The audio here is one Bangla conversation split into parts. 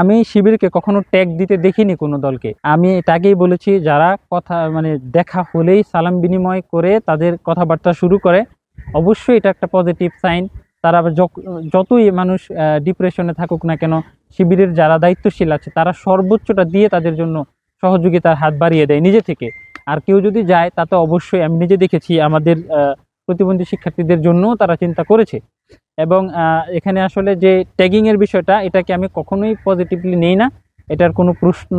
আমি শিবিরকে কখনো ট্যাগ দিতে দেখিনি কোনো দলকে। আমি তাকেই বলেছি, যারা কথা মানে দেখা হলেই সালাম বিনিময় করে তাদের কথাবার্তা শুরু করে, অবশ্যই এটা একটা পজিটিভ সাইন তারা যতই মানুষ ডিপ্রেশনে থাকুক না কেন, শিবিরের যারা দায়িত্বশীল আছে, তারা সর্বোচ্চটা দিয়ে তাদের জন্য সহযোগিতার হাত বাড়িয়ে দেয় নিজে থেকে। আর কেউ যদি যায়, তাতে অবশ্যই আমি নিজে দেখেছি, আমাদের প্রতিবন্ধী শিক্ষার্থীদের জন্যও তারা চিন্তা করেছে। এবং এখানে আসলে যে ট্যাগিংয়ের বিষয়টা, এটাকে আমি কখনোই পজিটিভলি নেই না। এটার কোনো প্রশ্ন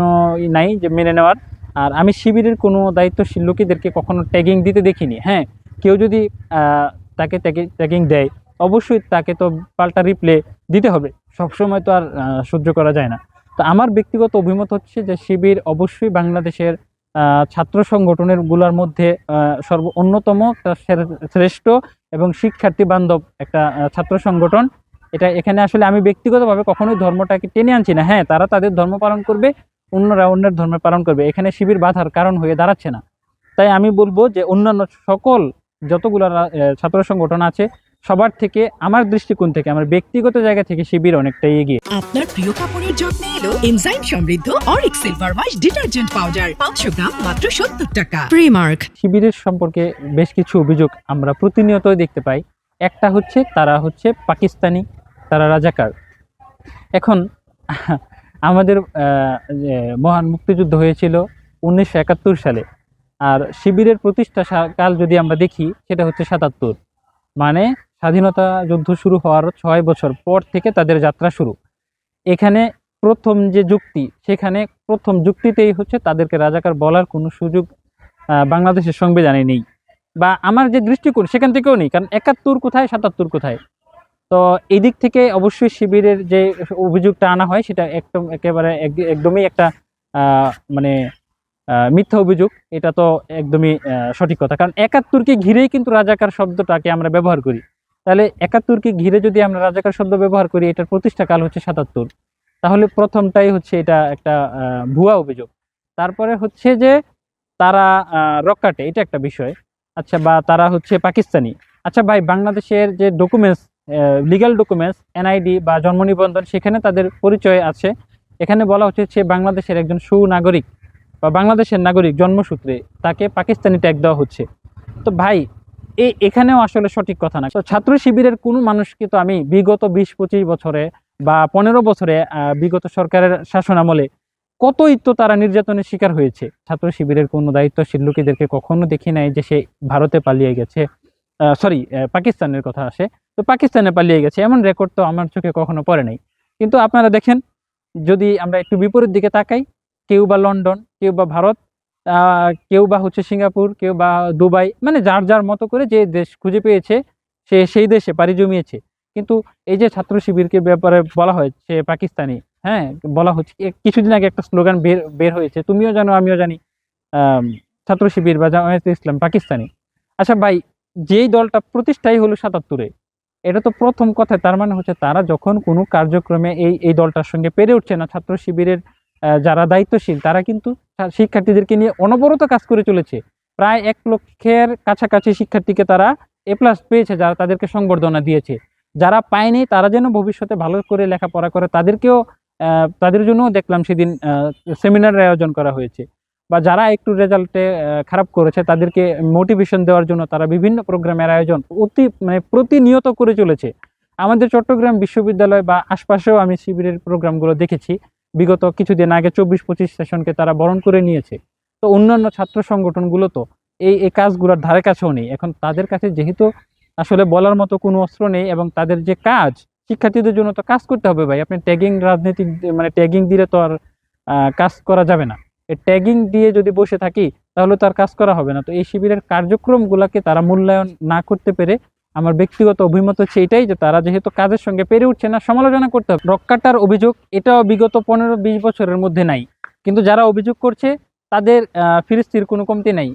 নাই যে মেনে নেওয়ার। আর আমি শিবিরের কোনো দায়িত্বশীল লোকেদেরকে কখনো ট্যাগিং দিতে দেখিনি। হ্যাঁ কেউ যদি তাকে ট্যাগিং দেয়, অবশ্যই তাকে তো পাল্টা রিপ্লে দিতে হবে। সবসময় তো আর সহ্য করা যায় না। তো আমার ব্যক্তিগত অভিমত হচ্ছে যে শিবির অবশ্যই বাংলাদেশের ছাত্র সংগঠনেরগুলার মধ্যে সর্ব, অন্যতম শ্রেষ্ঠ এবং শিক্ষার্থী বান্ধব একটা ছাত্র সংগঠন। এটা এখানে আসলে আমি ব্যক্তিগতভাবে কখনোই ধর্মটাকে টেনে আনছি না। হ্যাঁ তারা তাদের ধর্ম পালন করবে, অন্যরা অন্যের ধর্ম পালন করবে। এখানে শিবির বাধার কারণ হয়ে দাঁড়াচ্ছে না। তাই আমি বলব যে অন্যান্য সকল যতগুলো ছাত্র সংগঠন আছে সবার থেকে আমার দৃষ্টিকোণ থেকে আমার ব্যক্তিগত জায়গা থেকে শিবির অনেকটাই এগিয়ে। আপনার প্রিয় কাপড়ের যত্নে এলো এনজাইম সমৃদ্ধ Auric silver wash detergent powder পাঁচশো গ্রাম মাত্র সত্তর টাকা। প্রিমার্ক শিবিরের সম্পর্কে বেশ কিছু অভিযোগ আমরা প্রতিনিয়তই দেখতে পাই। একটা হচ্ছে তারা হচ্ছে পাকিস্তানি তারা রাজাকার। এখন আমাদের যে মহান মুক্তিযুদ্ধ হয়েছিল উনিশশো একাত্তর সালে। আর শিবিরের প্রতিষ্ঠা কাল যদি আমরা দেখি সেটা হচ্ছে সাতাত্তর। মানে স্বাধীনতা যুদ্ধ শুরু হওয়ার ছয় বছর পর থেকে তাদের যাত্রা শুরু। এখানে প্রথম যে যুক্তি, সেখানে প্রথম যুক্তিতেই হচ্ছে তাদেরকে রাজাকার বলার কোনো সুযোগ বাংলাদেশের সংবিধানে নেই বা আমার যে দৃষ্টিকোণ, সেখান থেকেও নেই, কারণ একাত্তর কোথায়, সাতাত্তর কোথায়? তো এই দিক থেকে অবশ্যই শিবিরের যে অভিযোগটা আনা হয়, সেটা একদম একেবারে এক- একদমই একটা মানে মিথ্যা অভিযোগ। এটা তো একদমই সঠিক কথা। কারণ একাত্তরকে ঘিরেই কিন্তু রাজাকার শব্দটাকে আমরা ব্যবহার করি। তাহলে একাত্তরকে ঘিরে যদি আমরা রাজাকার শব্দ ব্যবহার করি এটার প্রতিষ্ঠা কাল হচ্ছে সাতাত্তর। তাহলে প্রথমটাই হচ্ছে এটা একটা ভুয়া অভিযোগ। তারপরে হচ্ছে যে তারা আহ, রক্কাটে এটা একটা বিষয়। আচ্ছা বা তারা হচ্ছে পাকিস্তানি। আচ্ছা ভাই বাংলাদেশের যে ডকুমেন্টস লিগ্যাল ডকুমেন্টস এনআইডি বা জন্ম নিবন্ধন সেখানে তাদের পরিচয় আছে। এখানে বলা হচ্ছে সে বাংলাদেশের একজন সুনাগরিক বা বাংলাদেশের নাগরিক জন্মসূত্রে তাকে পাকিস্তানি ট্যাগ দেওয়া হচ্ছে। তো ভাই এই এখানেও আসলে সঠিক কথা না। তো ছাত্র শিবিরের কোনো মানুষকে তো আমি বিগত বিশ পঁচিশ বছরে বা পনেরো বছরে বিগত সরকারের শাসনামলে কতই তো তারা নির্যাতনের শিকার হয়েছে? ছাত্র শিবিরের কোনো দায়িত্বশীল লোকেদেরকে কখনো দেখি নাই যে সে ভারতে পালিয়ে গেছে। সরি পাকিস্তানের কথা আসে। তো পাকিস্তানে পালিয়ে গেছে, এমন রেকর্ড তো আমার চোখে কখনো পড়ে নাই। কিন্তু আপনারা দেখেন, যদি আমরা একটু বিপরীত দিকে তাকাই, কেউ বা লন্ডন, কেউ বা ভারত কেউ বা হচ্ছে সিঙ্গাপুর, কেউ বা দুবাই মানে যার যার মতো করে যে দেশ খুঁজে পেয়েছে, সে সেই দেশে পাড়ি জমিয়েছে। কিন্তু এই যে ছাত্র শিবিরকে ব্যাপারে বলা হয়েছে পাকিস্তানি হ্যাঁ বলা হচ্ছে কিছুদিন আগে একটা স্লোগান বের বের হয়েছে, তুমিও জানো, আমিও জানি ছাত্র শিবির বা জামায়াতে ইসলাম পাকিস্তানি। আচ্ছা ভাই, যেই দলটা প্রতিষ্ঠাই হলো সাতাত্তরে, এটা তো প্রথম কথা, তার মানে হচ্ছে তারা যখন কোনো কার্যক্রমে এই এই দলটার সঙ্গে পেরে উঠছে না, ছাত্র শিবিরের যারা দায়িত্বশীল, তারা কিন্তু শিক্ষার্থীদেরকে নিয়ে অনবরত কাজ করে চলেছে। প্রায় এক লক্ষের কাছাকাছি শিক্ষার্থীকে তারা এ প্লাস পেয়েছে, যারা তাদেরকে সংবর্ধনা দিয়েছে। যারা পায়নি, তারা যেন ভবিষ্যতে ভালো করে লেখাপড়া করে, তাদেরকেও তাদের জন্যও দেখলাম সেদিন সেমিনারের আয়োজন করা হয়েছে। বা যারা একটু রেজাল্টে খারাপ করেছে, তাদেরকে মোটিভেশন দেওয়ার জন্য তারা বিভিন্ন প্রোগ্রামের আয়োজন অতি মানে প্রতিনিয়ত করে চলেছে। আমাদের চট্টগ্রাম বিশ্ববিদ্যালয় বা আশপাশেও আমি শিবিরের প্রোগ্রামগুলো দেখেছি। বিগত কিছুদিন আগে চব্বিশ পঁচিশ সেশনকে তারা বরণ করে নিয়েছে। তো অন্যান্য ছাত্র সংগঠনগুলো তো এই এই কাজগুলোর ধারে কাছেও নেই। এখন তাদের কাছে যেহেতু আসলে বলার মতো কোনো অস্ত্র নেই এবং তাদের যে কাজ, শিক্ষার্থীদের জন্য তো কাজ করতে হবে ভাই। আপনি ট্যাগিং রাজনৈতিক মানে ট্যাগিং দিলে তো আর কাজ করা যাবে না। ট্যাগিং দিয়ে যদি বসে থাকি, তাহলে তো আর কাজ করা হবে না। তো এই শিবিরের কার্যক্রমগুলোকে তারা মূল্যায়ন না করতে পেরে আমার ব্যক্তিগত অভিমত হচ্ছে এটাই যে তারা যেহেতু কাজের সঙ্গে পেরে উঠছে না, সমালোচনা করতে হবে। রক্ষাটার অভিযোগ এটাও বিগত পনেরো বিশ বছরের মধ্যে নাই। কিন্তু যারা অভিযোগ করছে, তাদের ফিরিস্তির কোনো কমতি নাই।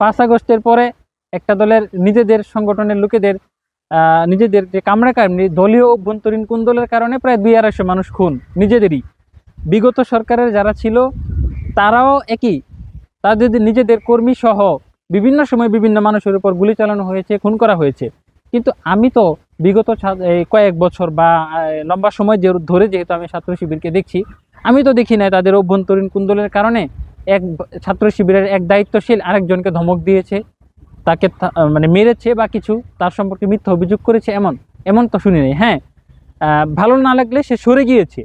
পাঁচ আগস্টের পরে একটা দলের নিজেদের সংগঠনের লোকেদের নিজেদের যে কামড়া কামড়ি দলীয় অভ্যন্তরীণ কুন্দলের কারণে প্রায় দুই আড়াইশো মানুষ খুন, নিজেদেরই। বিগত সরকারের যারা ছিল, তারাও একই। তাদের নিজেদের কর্মী সহ বিভিন্ন সময় বিভিন্ন মানুষের উপর গুলি চালানো হয়েছে, খুন করা হয়েছে। কিন্তু আমি তো বিগত কয়েক বছর বা লম্বা সময় যে ধরে যেহেতু আমি ছাত্র শিবিরকে দেখছি, আমি তো দেখি না তাদের অভ্যন্তরীণ কুন্দলের কারণে এক ছাত্র শিবিরের এক দায়িত্বশীল আরেকজনকে ধমক দিয়েছে, তাকে মানে মেরেছে বা কিছু, তার সম্পর্কে মিথ্যা অভিযোগ করেছে এমন এমন তো শুনি নাই হ্যাঁ। ভালো না লাগলে সে সরে গিয়েছে।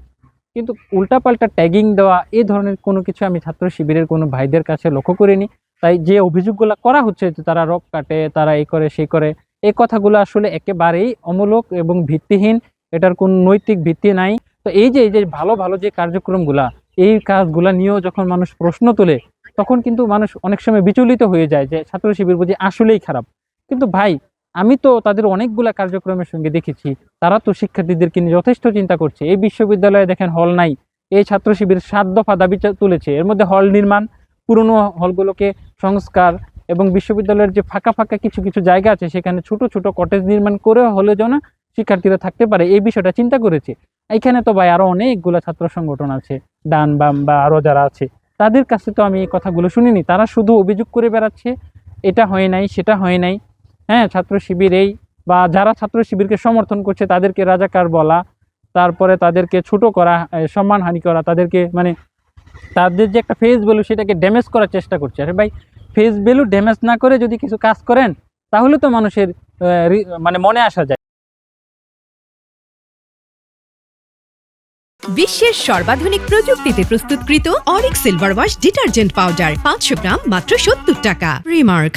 কিন্তু উল্টাপাল্টা ট্যাগিং দেওয়া এই ধরনের কোনো কিছু আমি ছাত্র শিবিরের কোনো ভাইদের কাছে লক্ষ্য করিনি। তাই যে অভিযোগগুলো করা হচ্ছে যে তারা রক কাটে, তারা এই করে, সেই করে, এই কথাগুলো আসলে একেবারেই অমূলক এবং ভিত্তিহীন। এটার কোনো নৈতিক ভিত্তি নাই। তো এই যে এই যে ভালো ভালো যে কার্যক্রমগুলা, এই কাজগুলা নিয়েও যখন মানুষ প্রশ্ন তোলে, তখন কিন্তু মানুষ অনেক সময় বিচলিত হয়ে যায় যে ছাত্র শিবির বুঝি আসলেই খারাপ। কিন্তু ভাই, আমি তো তাদের অনেকগুলা কার্যক্রমের সঙ্গে দেখেছি। তারা তো শিক্ষার্থীদেরকে নিয়ে যথেষ্ট চিন্তা করছে। এই বিশ্ববিদ্যালয়ে দেখেন হল নাই। এই ছাত্র শিবির সাত দফা দাবি তুলেছে। এর মধ্যে হল নির্মাণ পুরনো হলগুলোকে সংস্কার এবং বিশ্ববিদ্যালয়ের যে ফাঁকা ফাঁকা কিছু কিছু জায়গা আছে, সেখানে ছোট ছোট কটেজ নির্মাণ করে হলে যেন শিক্ষার্থীরা থাকতে পারে। এই বিষয়টা চিন্তা করেছে। এখানে তো ভাই আরও অনেকগুলো ছাত্র সংগঠন আছে, ডান, বাম বা আরও যারা আছে, তাদের কাছে তো আমি এই কথাগুলো শুনিনি। তারা শুধু অভিযোগ করে বেড়াচ্ছে, এটা হয় নাই, সেটা হয় নাই। হ্যাঁ ছাত্র শিবির এই বা যারা ছাত্র শিবিরকে সমর্থন করছে, তাদেরকে রাজাকার বলা, তারপরে তাদেরকে ছোট করা সম্মানহানি করা, তাদেরকে মানে তাদের যে একটা ফেস ভ্যালু সেটাকে ড্যামেজ করার চেষ্টা করছে। আরে ভাই ফেস ভ্যালু ড্যামেজ না করে যদি কিছু কাজ করেন, তাহলে তো মানুষের মানে মনে আসা যায়। বিশ্বের সর্বাধুনিক প্রযুক্তিতে প্রস্তুতকৃত Arik silver wash detergent powder পাঁচশো গ্রাম, মাত্র সত্তর টাকা। রিমার্ক